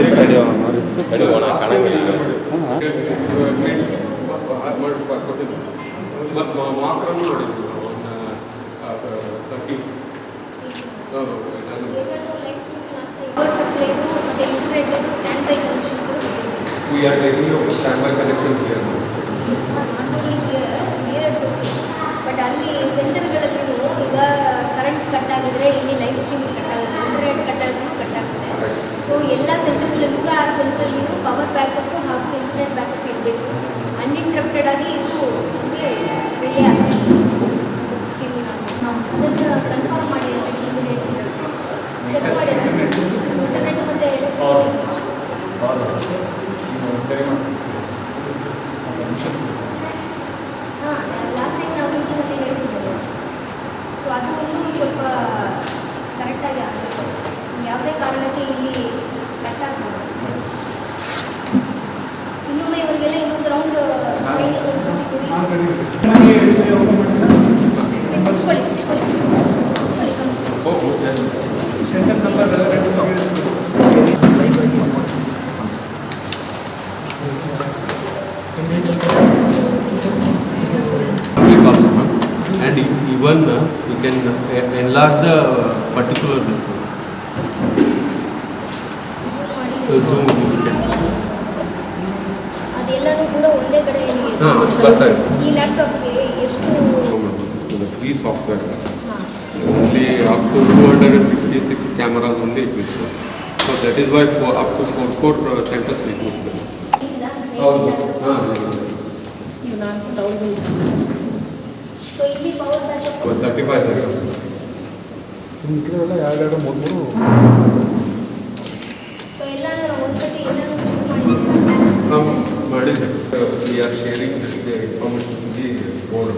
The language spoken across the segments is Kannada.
ತಡಿ ಹೋಗೋಣ ಕಾಣಂಗಿಲ್ಲ ಮತ್ತು ಮಾತ್ರನೂ ನೋಡಿ ತರ್ಟಿ ಪವರ್ ಸಪ್ಲೈದು ಮತ್ತು internet stand by connection And e- even uh, you can uh, enlarge the particular this one. Zoom Uh. ಅದೆಲ್ಲನೂ ಕೂಡ ಒಂದೇ ಕಡೆ ಹಾ, ಬರ್ತಾ ಇದೆ. ಈ ಲ್ಯಾಪ್ಟಾಪ್ಗೆ ಎಷ್ಟು This is a free software. ಹಾಂ Only up to 256 cameras only it will show. So that is why for up to four four uh, centers we put them. So ಇಲ್ಲಿ power backup Thirty five centers. ಮಿಕ್ಕಿದವೆಲ್ಲ ಎರಡೆರಡು ಮೂರು ಮೂರು so ಎಲ್ಲ ಒಂದ್ಸತಿ ಎಲ್ಲನೂ ಚೆಕ್ ಮಾಡಿ Now, ಮಾಡಿದೆ. Uh, we are sharing this the information to the board.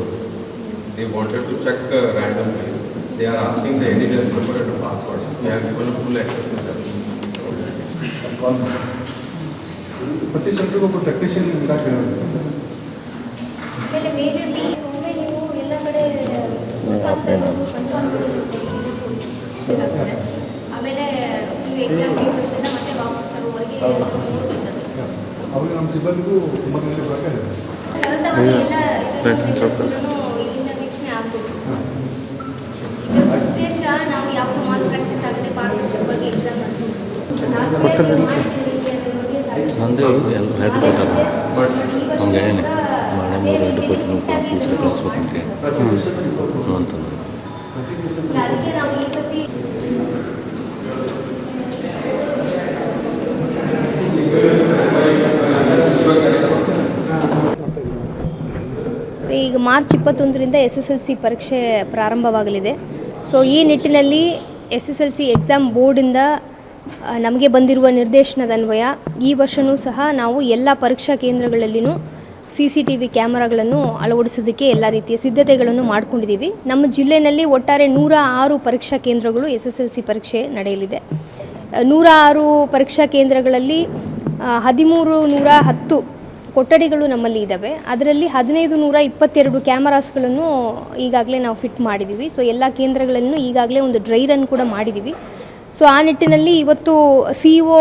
They wanted to check uh, randomly. They are asking the NDS number and the password. We have given a full access to them. ಪ್ರತಿ ಸೆಂಟ್ರಿಗೆ ಒಬ್ಬ ಟೆಕ್ನಿಷಿಯನ್ ಇಡಕ್ಕೆ ಆಮೇಲೆ ಮೇಜರ್ಲಿ ಒಮ್ಮೆ ನೀವು ಎಲ್ಲ ಕಡೆ ಬೇಕಾಗ್ತದೆ ಆಮೇಲೆ ನೀವು ಎಕ್ಸಾಮ್ ಪೇಪರ್ಸ್ ಎಲ್ಲ ಮತ್ತೆ ವಾಪಸ್ ತರುವವರೆಗೆ ಅವಾಗ ನಮ್ಮ ಸಿಬ್ಬಂದಿಗೂ ತುಂಬ ಗಂಟೆ ಇದರ ಉದ್ದೇಶ ನಾವು ಯಾವುದೋ ಮಾಲ್ ಪ್ರಾಕ್ಟೀಸ್ ಆಗದೆ ಪಾರದರ್ಶಕವಾಗಿ ಎಕ್ಸಾಮ್ ನಡೆಸೋದು ನಂದೇ ಎಲ್ಲ ರೆಡ್ ಕೊಟ್ಟಾರ ಅವ್ನಿಗೆ ಹೇಳೀನಿ ನಾಳೆ ಮೂರು ರೆಡ್ ಕೊಟ್ಟು ಪೀಸ್ ಕಳಿಸ್ಬೇಕಂತೆ ಹ್ಞೂ ಅಂತಂದ್ರೆ ಅದಕ್ಕೆ ನಾವು ಈ ಸತಿ ಈಗ ಮಾರ್ಚ್ ಇಪ್ಪತ್ತೊಂದರಿಂದ ಎಸ್ ಎಸ್ ಎಲ್ ಸಿ ಪರೀಕ್ಷೆ ಪ್ರಾರಂಭವಾಗಲಿದೆ. ಸೊ ಈ ನಿಟ್ಟಿನಲ್ಲಿ S S L C exam ಬೋರ್ಡಿಂದ ನಮಗೆ ಬಂದಿರುವ ನಿರ್ದೇಶನದ ಅನ್ವಯ, ಈ ವರ್ಷವೂ ಸಹ ನಾವು ಎಲ್ಲ ಪರೀಕ್ಷಾ ಕೇಂದ್ರಗಳಲ್ಲಿನೂ ಸಿ ಸಿ ಟಿ ವಿ ಕ್ಯಾಮರಾಗಳನ್ನು ಅಳವಡಿಸೋದಕ್ಕೆ ಎಲ್ಲ ರೀತಿಯ ಸಿದ್ಧತೆಗಳನ್ನು ಮಾಡಿಕೊಂಡಿದ್ದೀವಿ. ನಮ್ಮ ಜಿಲ್ಲೆಯಲ್ಲಿ ಒಟ್ಟಾರೆ ನೂರ ಆರು ಪರೀಕ್ಷಾ ಕೇಂದ್ರಗಳು ಎಸ್ ಎಸ್ ಎಲ್ ಸಿ ಪರೀಕ್ಷೆ ನಡೆಯಲಿದೆ. ನೂರ ಆರು ಪರೀಕ್ಷಾ ಕೇಂದ್ರಗಳಲ್ಲಿ ಹದಿಮೂರು ನೂರ ಹತ್ತು ಕೊಠಡಿಗಳು ನಮ್ಮಲ್ಲಿ ಇದ್ದಾವೆ ಅದರಲ್ಲಿ ಹದಿನೈದು ನೂರ ಇಪ್ಪತ್ತೆರಡು ಕ್ಯಾಮರಾಸ್ಗಳನ್ನು ಈಗಾಗಲೇ ನಾವು ಫಿಟ್ ಮಾಡಿದ್ದೀವಿ ಸೊ ಎಲ್ಲ ಕೇಂದ್ರಗಳನ್ನು ಈಗಾಗಲೇ ಒಂದು ಡ್ರೈ ರನ್ ಕೂಡ ಮಾಡಿದ್ದೀವಿ ಸೊ ಆ ನಿಟ್ಟಿನಲ್ಲಿ ಇವತ್ತು ಸಿ ಒ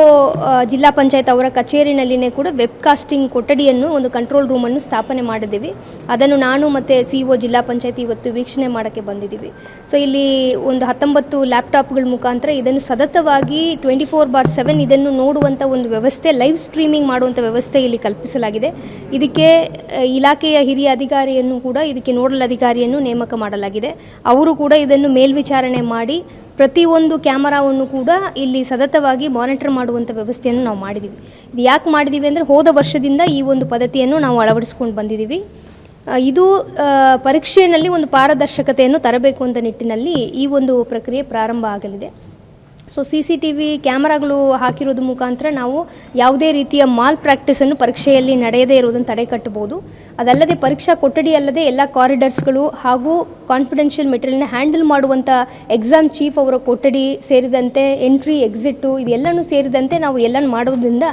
ಜಿಲ್ಲಾ ಪಂಚಾಯತ್ ಅವರ ಕಚೇರಿನಲ್ಲಿನೇ ಕೂಡ ವೆಬ್ ಕಾಸ್ಟಿಂಗ್ ಕೊಠಡಿಯನ್ನು ಒಂದು ಕಂಟ್ರೋಲ್ ರೂಮನ್ನು ಸ್ಥಾಪನೆ ಮಾಡಿದ್ದೀವಿ. ಅದನ್ನು ನಾನು ಮತ್ತು ಸಿ ಒ, ಜಿಲ್ಲಾ ಪಂಚಾಯತ್ ಇವತ್ತು ವೀಕ್ಷಣೆ ಮಾಡೋಕ್ಕೆ ಬಂದಿದ್ದೀವಿ. ಸೊ ಇಲ್ಲಿ ಒಂದು ಹತ್ತೊಂಬತ್ತು ಲ್ಯಾಪ್ಟಾಪ್ಗಳ ಮುಖಾಂತರ ಇದನ್ನು ಸತತವಾಗಿ ಟ್ವೆಂಟಿ ಫೋರ್ ಬಾರ್ ಸೆವೆನ್ ಇದನ್ನು ನೋಡುವಂಥ ಒಂದು ವ್ಯವಸ್ಥೆ ಲೈವ್ ಸ್ಟ್ರೀಮಿಂಗ್ ಮಾಡುವಂಥ ವ್ಯವಸ್ಥೆ ಇಲ್ಲಿ ಕಲ್ಪಿಸಲಾಗಿದೆ. ಇದಕ್ಕೆ ಇಲಾಖೆಯ ಹಿರಿಯ ಅಧಿಕಾರಿಯನ್ನು ಕೂಡ ಇದಕ್ಕೆ ನೋಡಲ್ ಅಧಿಕಾರಿಯನ್ನು ನೇಮಕ ಮಾಡಲಾಗಿದೆ. ಅವರು ಕೂಡ ಇದನ್ನು ಮೇಲ್ವಿಚಾರಣೆ ಮಾಡಿ ಪ್ರತಿಯೊಂದು ಕ್ಯಾಮರಾವನ್ನು ಕೂಡ ಇಲ್ಲಿ ಸತತವಾಗಿ ಮಾನಿಟರ್ ಮಾಡುವಂಥ ವ್ಯವಸ್ಥೆಯನ್ನು ನಾವು ಮಾಡಿದ್ದೀವಿ ಇದು ಯಾಕೆ ಮಾಡಿದ್ದೀವಿ ಅಂದರೆ ಹೋದ ವರ್ಷದಿಂದ ಈ ಒಂದು ಪದ್ಧತಿಯನ್ನು ನಾವು ಅಳವಡಿಸ್ಕೊಂಡು ಬಂದಿದ್ದೀವಿ ಇದು ಪರೀಕ್ಷೆಯಲ್ಲಿ ಒಂದು ಪಾರದರ್ಶಕತೆಯನ್ನು ತರಬೇಕು ಅಂತ ನಿಟ್ಟಿನಲ್ಲಿ ಈ ಒಂದು ಪ್ರಕ್ರಿಯೆ ಪ್ರಾರಂಭ ಆಗಲಿದೆ. So C C T V ಕ್ಯಾಮರಾಗಳು ಹಾಕಿರೋದು ಮುಖಾಂತರ ನಾವು ಯಾವುದೇ ರೀತಿಯ ಮಾಲ್ ಪ್ರಾಕ್ಟೀಸನ್ನು ಪರೀಕ್ಷೆಯಲ್ಲಿ ನಡೆಯದೇ ಇರುವುದನ್ನು ತಡೆಗಟ್ಟಬಹುದು ಅದಲ್ಲದೆ ಪರೀಕ್ಷಾ ಕೊಠಡಿ ಅಲ್ಲದೆ ಎಲ್ಲ ಕಾರಿಡರ್ಸ್ಗಳು ಹಾಗೂ ಕಾನ್ಫಿಡೆನ್ಷಿಯಲ್ ಮೆಟೀರಿಯಲ್ನ ಹ್ಯಾಂಡಲ್ ಮಾಡುವಂಥ ಎಕ್ಸಾಮ್ ಚೀಫ್ ಅವರ ಕೊಠಡಿ ಸೇರಿದಂತೆ ಎಂಟ್ರಿ ಎಕ್ಸಿಟ್ಟು ಇದೆಲ್ಲನೂ ಸೇರಿದಂತೆ ನಾವು ಎಲ್ಲನೂ ಮಾಡೋದ್ರಿಂದ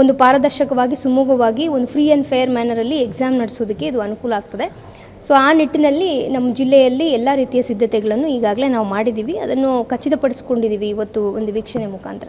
ಒಂದು ಪಾರದರ್ಶಕವಾಗಿ ಸುಮೂಗವಾಗಿ ಒಂದು ಫ್ರೀ ಆ್ಯಂಡ್ ಫೇರ್ ಮ್ಯಾನರಲ್ಲಿ ಎಕ್ಸಾಮ್ ನಡೆಸೋದಕ್ಕೆ ಇದು ಅನುಕೂಲ ಆಗ್ತದೆ. ಸೊ ಆ ನಿಟ್ಟಿನಲ್ಲಿ ನಮ್ಮ ಜಿಲ್ಲೆಯಲ್ಲಿ ಎಲ್ಲ ರೀತಿಯ ಸಿದ್ಧತೆಗಳನ್ನು ಈಗಾಗಲೇ ನಾವು ಮಾಡಿದ್ದೀವಿ. ಅದನ್ನು ಖಚಿತಪಡಿಸ್ಕೊಂಡಿದ್ದೀವಿ ಇವತ್ತು ಒಂದು ವೀಕ್ಷಣೆ ಮುಖಾಂತರ.